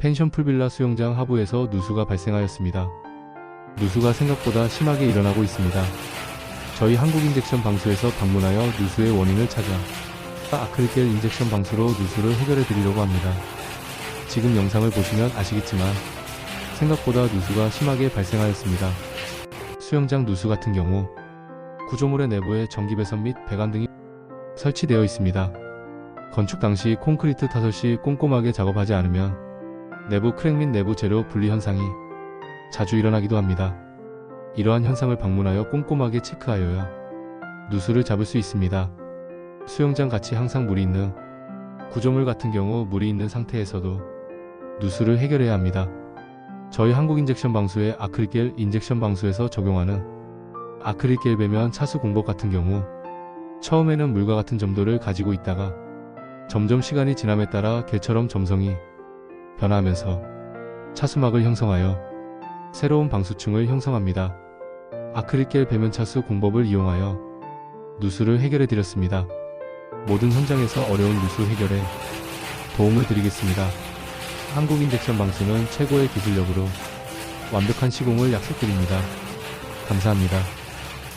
펜션 풀빌라 수영장 하부에서 누수가 발생하였습니다. 누수가 생각보다 심하게 일어나고 있습니다. 저희 한국인젝션 방수에서 방문하여 누수의 원인을 찾아 아크릴겔 인젝션 방수로 누수를 해결해 드리려고 합니다. 지금 영상을 보시면 아시겠지만 생각보다 누수가 심하게 발생하였습니다. 수영장 누수 같은 경우 구조물의 내부에 전기 배선 및 배관 등이 설치되어 있습니다. 건축 당시 콘크리트 타설 시 꼼꼼하게 작업하지 않으면 내부 크랙 및 내부 재료 분리 현상이 자주 일어나기도 합니다. 이러한 현상을 방문하여 꼼꼼하게 체크하여야 누수를 잡을 수 있습니다. 수영장 같이 항상 물이 있는 구조물 같은 경우 물이 있는 상태에서도 누수를 해결해야 합니다. 저희 한국 인젝션 방수의 아크릴겔 인젝션 방수에서 적용하는 아크릴겔 배면 차수 공법 같은 경우 처음에는 물과 같은 점도를 가지고 있다가 점점 시간이 지남에 따라 개처럼 점성이 변화하면서 차수막을 형성하여 새로운 방수층을 형성합니다. 아크릴겔 배면 차수 공법을 이용하여 누수를 해결해 드렸습니다. 모든 현장에서 어려운 누수 해결에 도움을 드리겠습니다. 한국 인젝션 방수는 최고의 기술력으로 완벽한 시공을 약속드립니다. 감사합니다.